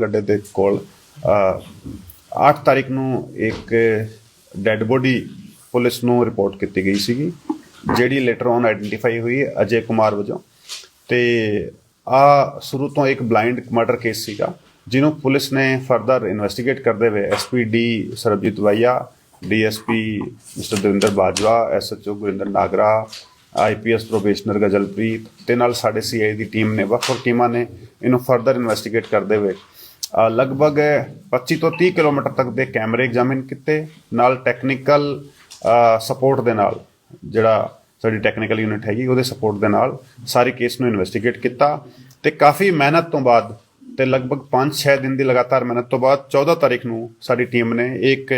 ਗੱਡੇ ਦੇ ਕੋਲ 8 ਤਾਰੀਖ ਨੂੰ ਇੱਕ ਡੈੱਡ ਬੋਡੀ ਪੁਲਿਸ ਨੂੰ ਰਿਪੋਰਟ ਕੀਤੀ ਗਈ ਸੀਗੀ, ਜਿਹੜੀ ਲੇਟਰ ਔਨ ਆਇਡੈਂਟੀਫਾਈ ਹੋਈ ਹੈ ਅਜੇ ਕੁਮਾਰ ਵਜੋਂ। ਤੇ ਆ ਸ਼ੁਰੂ ਤੋਂ ਇੱਕ ਬਲਾਈਂਡ ਮਰਡਰ ਕੇਸ ਸੀਗਾ, ਜਿਹਨੂੰ ਪੁਲਿਸ ਨੇ ਫਰਦਰ ਇਨਵੈਸਟੀਗੇਟ ਕਰਦੇ ਹੋਏ SPD Sarbjit via DSP mister Davinder Bajwa SHO Gurinder Nagra IPS probationer Gazalpreet, ਤੇ ਨਾਲ ਸਾਡੇ ਸੀਆਈ ਦੀ ਟੀਮ ਨੇ, ਵੱਖ-ਵੱਖ ਟੀਮਾਂ ਨੇ ਇਹਨੂੰ ਫਰਦਰ ਇਨਵੈਸਟੀਗੇਟ ਕਰਦੇ ਹੋਏ ਲਗਭਗ 25 ਤੋਂ 30 ਕਿਲੋਮੀਟਰ ਤੱਕ ਦੇ ਕੈਮਰੇ ਐਗਜ਼ਾਮਿਨ ਕੀਤੇ, ਨਾਲ ਟੈਕਨੀਕਲ ਸਪੋਰਟ ਦੇ ਨਾਲ, ਜਿਹੜਾ ਸਾਡੀ ਟੈਕਨੀਕਲ ਯੂਨਿਟ ਹੈਗੀ, ਉਹਦੇ ਸਪੋਰਟ ਦੇ ਨਾਲ ਸਾਰੇ ਕੇਸ ਨੂੰ ਇਨਵੈਸਟੀਗੇਟ ਕੀਤਾ ਤੇ ਕਾਫੀ ਮਿਹਨਤ ਤੋਂ ਬਾਅਦ ਤੇ ਲਗਭਗ 5-6 ਦਿਨ ਦੀ ਲਗਾਤਾਰ ਮਿਹਨਤ ਤੋਂ ਬਾਅਦ 14 ਤਾਰੀਖ ਨੂੰ ਸਾਡੀ ਟੀਮ ਨੇ ਇੱਕ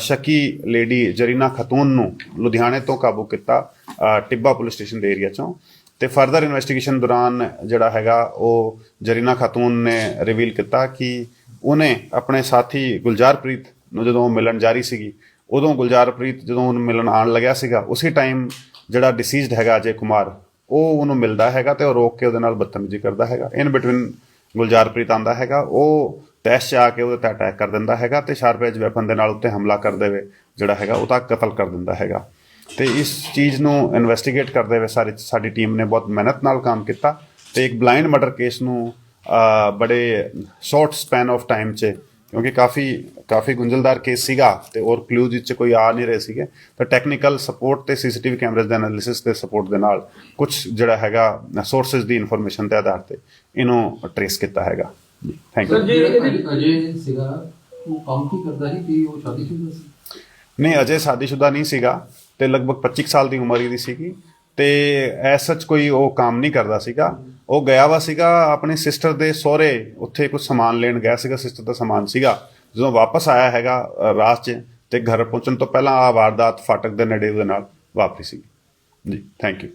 ਸ਼ੱਕੀ ਲੇਡੀ ਜਰੀਨਾ ਖਤੂਨ ਨੂੰ ਲੁਧਿਆਣੇ ਤੋਂ ਕਾਬੂ ਕੀਤਾ ਟਿੱਬਾ ਪੁਲਿਸ ਸਟੇਸ਼ਨ ਦੇ ਏਰੀਆ ਚੋਂ। ਤੇ ਫਰਦਰ ਇਨਵੈਸਟੀਗੇਸ਼ਨ ਦੌਰਾਨ ਜਿਹੜਾ ਹੈਗਾ, ਉਹ ਜਰੀਨਾ ਖਾਤੂਨ ਨੇ ਰਿਵੀਲ ਕੀਤਾ ਕਿ ਉਹਨੇ ਆਪਣੇ ਸਾਥੀ ਗੁਲਜ਼ਾਰਪ੍ਰੀਤ ਨੂੰ ਜਦੋਂ ਉਹ ਮਿਲਣ ਜਾਰੀ ਸੀਗੀ, ਉਦੋਂ ਗੁਲਜ਼ਾਰਪ੍ਰੀਤ ਜਦੋਂ ਉਹਨੂੰ ਮਿਲਣ ਆਉਣ ਲੱਗਿਆ ਸੀਗਾ, ਉਸੇ ਟਾਈਮ ਜਿਹੜਾ ਡਿਸੀਜ਼ਡ ਹੈਗਾ ਅਜੇ ਕੁਮਾਰ, ਉਹ ਉਹਨੂੰ ਮਿਲਦਾ ਹੈਗਾ ਤੇ ਉਹ ਰੋਕ ਕੇ ਉਹਦੇ ਨਾਲ ਬਦਤਮੀਜ਼ੀ ਕਰਦਾ ਹੈਗਾ। ਇਨ ਬਿਟਵੀਨ ਗੁਲਜ਼ਾਰਪ੍ਰੀਤ ਆਂਦਾ ਹੈਗਾ, ਉਹ ਤੈਸ਼ 'ਚ ਆ ਕੇ ਉਹਦੇ ਤੇ ਅਟੈਕ ਕਰ ਦਿੰਦਾ ਹੈਗਾ ਤੇ ਸ਼ਾਰਪ ਐਜ ਵੈਪਨ ਦੇ ਨਾਲ ਉੱਤੇ ਹਮਲਾ ਕਰਦੇ ਹੋਏ ਜਿਹੜਾ ਹੈਗਾ ਉਹ ਤਾਂ ਕਤਲ ਕਰ ਦਿੰਦਾ ਹੈਗਾ। ਤੇ ਇਸ ਚੀਜ਼ ਨੂੰ ਇਨਵੈਸਟੀਗੇਟ ਕਰਦੇ ਹੋਏ ਸਾਰੀ ਸਾਡੀ ਟੀਮ ਨੇ ਬਹੁਤ ਮਿਹਨਤ ਨਾਲ ਕੰਮ ਕੀਤਾ ਤੇ ਇੱਕ ਬਲਾਈਂਡ ਮਰਡਰ ਕੇਸ ਨੂੰ ਬੜੇ ਸ਼ਾਰਟ ਸਪੈਨ ਆਫ ਟਾਈਮ 'ਚ ਕਿਉਂਕਿ ਕਾਫੀ ਕਾਫੀ ਗੁੰਝਲਦਾਰ ਕੇਸ ਸੀਗਾ ਤੇ ਹੋਰ ਕਲੂਜ਼ ਵਿੱਚ ਕੋਈ ਆ ਨਹੀਂ ਰਹੇ ਸੀਗੇ। ਤਾਂ ਟੈਕਨੀਕਲ ਸਪੋਰਟ ਤੇ ਸੀਸੀਟੀਵੀ ਕੈਮਰਾਸ ਦੇ ਐਨਾਲਿਸਿਸ ਤੇ ਸਪੋਰਟ ਦੇ ਨਾਲ ਕੁਝ ਜਿਹੜਾ ਹੈਗਾ ਸੋਰਸਸ ਦੀ ਇਨਫੋਰਮੇਸ਼ਨ ਤੇ ਆਧਾਰ ਤੇ ਇਹਨੂੰ ਟ੍ਰੇਸ ਕੀਤਾ ਹੈਗਾ। ਥੈਂਕ ਯੂ ਸਰ ਜੀ ਅਜੇ ਸੀਗਾ। ਉਹ ਕੰਮ ਕੀ ਕਰਦਾ ਸੀ? ਕਿ ਉਹ ਸ਼ਾਦੀशुदा ਸੀ? ਨਹੀਂ ਅਜੇ ਸ਼ਾਦੀशुदा ਨਹੀਂ ਸੀਗਾ। ਤੇ ਲਗਭਗ 25 ਕੁ ਸਾਲ ਦੀ ਉਮਰ ਦੀ ਸੀਗੀ। ਤੇ ਐਸ ਸੱਚ ਕੋਈ ਉਹ ਕੰਮ ਨਹੀਂ ਕਰਦਾ ਸੀਗਾ। ਉਹ ਗਿਆ ਵਾ ਸੀਗਾ ਆਪਣੇ ਸਿਸਟਰ ਦੇ ਸਹੁਰੇ ਉੱਥੇ ਕੁਝ ਸਮਾਨ ਲੈਣ ਗਿਆ ਸੀਗਾ ਸਿਸਟਰ ਦਾ ਸਮਾਨ ਸੀਗਾ। ਜਦੋਂ ਵਾਪਸ ਆਇਆ ਹੈਗਾ ਅ, ਰਾਤ 'ਚ ਤੇ ਘਰ ਪਹੁੰਚਣ ਤੋਂ ਪਹਿਲਾਂ ਆ ਵਾਰਦਾਤ ਫਾਟਕ ਦੇ ਨੇੜੇ ਉਹਦੇ ਨਾਲ ਵਾਪਰੀ ਸੀ ਜੀ ਥੈਂਕ ਯੂ